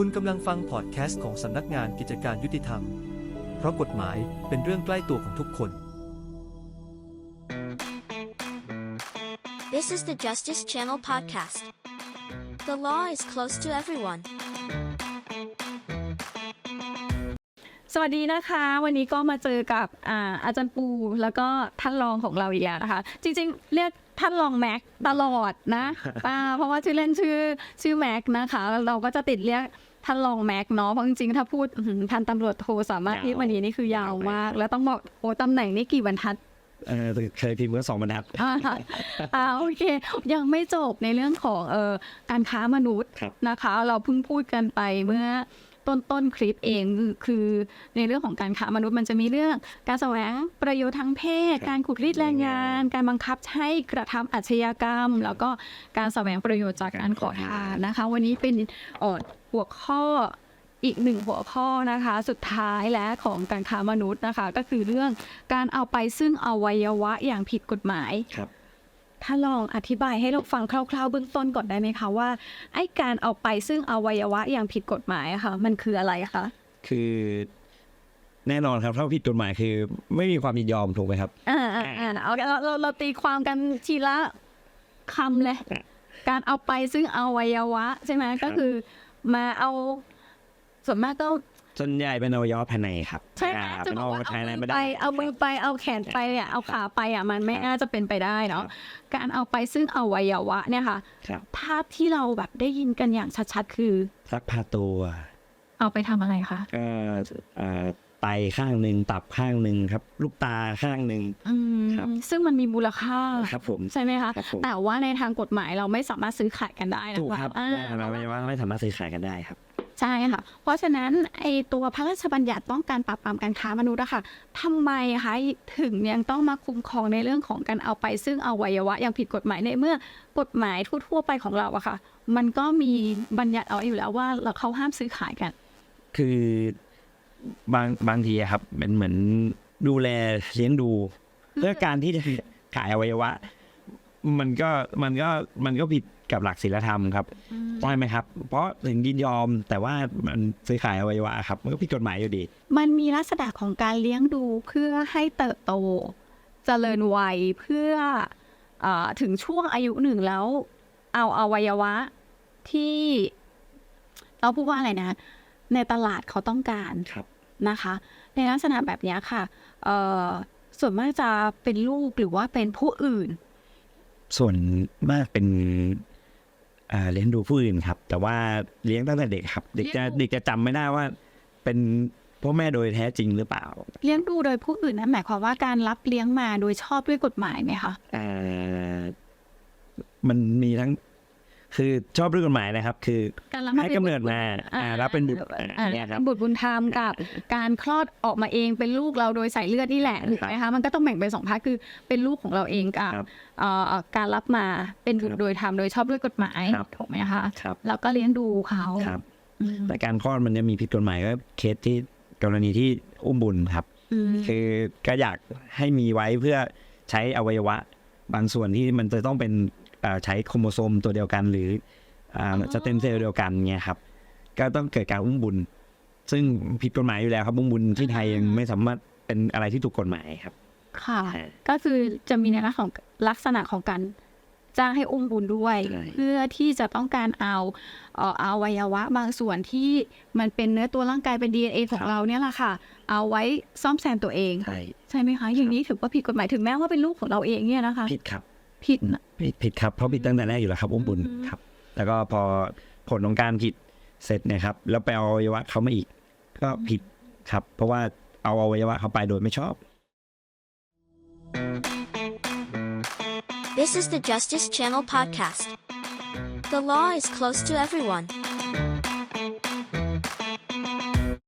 คุณกำลังฟังพอดแคสต์ของสำนักงานกิจการยุติธรรม เพราะกฎหมายเป็นเรื่องใกล้ตัวของทุกคน This is the Justice Channel podcast. The law is close to everyone. สวัสดีนะคะ วันนี้ก็มาเจอกับอาอาจารย์ปูแล้วก็ท่านรองของเราอีกแล้วนะคะ จริงๆ เรียก ท่านรองแม็กตลอดนะอ่าเพราะว่าชื่อเล่นชื่อชื่อแม็กนะคะแล้วเราก็จะติดเรียกท่านรองแม็กเนาะเพราะจริงๆถ้าพูดอื้อหือพันตำรวจโทสามารถยาวที่วันนี้นี่คือยาวมาก แล้วต้องบอกโอ้ตำแหน่งนี้กี่บรรทัดเออเคยพิมพ์เมื่อสองบรรทัดอ่าอ่าโอเค ยังไม่จบในเรื่องของเอ่อการค้ามนุษย์ครับนะคะ เราเพิ่งพูดกันไปเมื่อ ต้นต้นคลิปเองคือคือในเรื่องของการค้ามนุษย์มันจะมีเรื่อง การแสวงประโยชน์ทางเพศ การขุดรีดแรงงาน การบังคับใช้กระทำอาชญากรรม แล้วก็การแสวงประโยชน์จากการขอทานนะคะ วันนี้เป็นเอ่อหัวข้ออีกหนึ่งหัวข้อนะคะ สุดท้ายและของการค้ามนุษย์นะคะ ก็คือเรื่องการเอาไปซึ่งอวัยวะอย่างผิดกฎหมายครับ ถ้าลองอธิบายให้เราฟังคร่าวๆเบื้องต้นก่อนได้ไหมคะว่าไอ้การเอาไปซึ่งอวัยวะอย่างผิดกฎหมายอะค่ะ มันคืออะไรคะคือแน่นอนครับถ้าผิดกฎหมายคือ ไม่มีความยินยอมถูกไหมครับอ่าอ่าอ่าเอาเราเราเราตีความกันทีละคำเลยอะการเอาไปซึ่งอวัยวะ ใช่ไหมก็คือมาเอาส่วนมากก็ ส่วนใหญ่เป็นอวัยวะภายในครับใช่ไหมอ่าจะเป็นบออกวัยว่าวะภายในเอามืไม่อไปได้เอามือไปเอาแขนไปอะเอาขาไปอะมันไม่น่าจะเป็นไปได้เนาะการเอาไปซึ่งอวัยวะเนี่ยค่ะครับภาพที่เราแบบได้ยินกันอย่างชัดๆ คือซักพาตัวเอาไปทำอะไรคะก็เอ่อไตข้างหนึ่งตับข้างหนึ่งครับ ลูกตาข้างหนึ่ง อืมครับ ซึ่งมันมีมูลค่าครับผม ใช่ไหมคะครับผม แต่ว่าในทางกฎหมายเราไม่สามารถซื้อขายกันได้นะถูกครับอ่า อวัยวะไม่สามารถซื้อขายกันได้ครับ ใช่ค่ะ เพราะฉะนั้นไอตัวพระราชบัญญัติป้องกันปราบปรามการค้ามนุษย์อะค่ะทำไมคะถึงยังต้องมาคุ้มครองในเรื่องของการเอาไปซึ่งอวัยวะอย่างผิดกฎหมายในเมื่อกฎหมายทั่วๆไปของเราอะค่ะ มันก็มีบัญญัติเอาไว้อยู่แล้วว่าเราเขาห้ามซื้อขายกัน คือบางบางทีครับเป็นเหมือนดูแลเลี้ยงดูเพื่อการที่จะขายอวัยวะ มันก็มันก็มันก็ผิด กับหลักศีลธรรมครับใช่ไหมครับ เพราะถึงยินยอมแต่ว่ามันซื้อขายอวัยวะครับมันก็ผิดกฎหมายอยู่ดี มันมีลักษณะของการเลี้ยงดูเพื่อให้เติบโตเจริญวัยเพื่ออาถึงช่วงอายุหนึ่งแล้ว เอาอวัยวะที่เราพูดว่าอะไรนะ ในตลาดเขาต้องการครับนะคะ ในลักษณะแบบเนี้ยค่ะเอ่อส่วนมากจะเป็นลูกหรือว่าเป็นผู้อื่น ส่วนมากเป็นอ่า เลี้ยงดูผู้อื่นครับ แต่ว่าเลี้ยงตั้งแต่เด็กครับ เด็กจะเลี้ยงดูเด็กจะจำไม่ได้ว่า เป็นพ่อแม่โดยแท้จริงหรือเปล่า เลี้ยงดูโดยผู้อื่นนั้นหมายความว่าการรับเลี้ยงมาโดยชอบด้วยกฎหมายไหมคะอ่ามันมีทั้ง คือชอบด้วยกฎหมายนะครับ คือการรับให้กำเนิดมาอ่ารับเป็นบุตรอ่าอ่าเนี่ยครับบุตรบุญธรรมกับ การคลอดออกมาเองเป็นลูกเราโดยสายเลือดนี่แหละถูกไหมคะมันก็ต้องแบ่งเป็นสองพาร์ทคือเป็นลูกของเราเองกับครับเอ่อการรับมาเป็นบุตครัรบโดยธรรมโดยชอบด้วยกฎหมายครับถูกไหมคะครับแล้วก็เลี้ยงดูเขาครับอืมแต่การคลอดมันจะมีผิดกฎหมายก็เคสที่กรณีที่อุ้มบุญครับอืมคือก็อยากให้มีไว้เพื่อใช้อวัยวะ บางส่วนที่มันจะต้องเป็นเอ่อ ใช้โครโมโซมตัวเดียวกันหรืออ่าสเต็มเซลล์เดียวกันเนี่ยครับ ก็ต้องเกิดการอุ้มบุญ ซึ่งผิดกฎหมายอยู่แล้วครับอุ้มบุญที่ไทยยังไม่สามารถเป็นอะไรที่ถูกกฎหมายครับ ค่ะใช่ก็คือจะมีในลักษณะของลักษณะของการจ้างให้อุ้มบุญด้วยใช่เพื่อที่จะต้องการเอาเอ่ออวัยวะบางส่วนที่มันเป็นเนื้อตัวร่างกายเป็น DNA ของเราเนี่ยแหละค่ะ เอาไว้ซ่อมแซมตัวเอง ใช่ใช่ไหมคะ อย่างนี้ถือว่าผิดกฎหมายถึงแม้ว่าเป็นลูกของเราเองเนี่ยนะคะ ผิดครับ ผิดนะผิดผิดครับเพราะผิดตั้งแต่แรกอยู่แล้วครับอุ้มบุญอืมครับ แล้วก็พอผลของการผิดเสร็จเนะครับ แล้วไปเอาอวัยวะเขามาอีก ก็ผิดครับ เพราะว่าเอาอวัยวะเขาไปโดยไม่ชอบ This is the Justice Channel podcast. The law is close to everyone.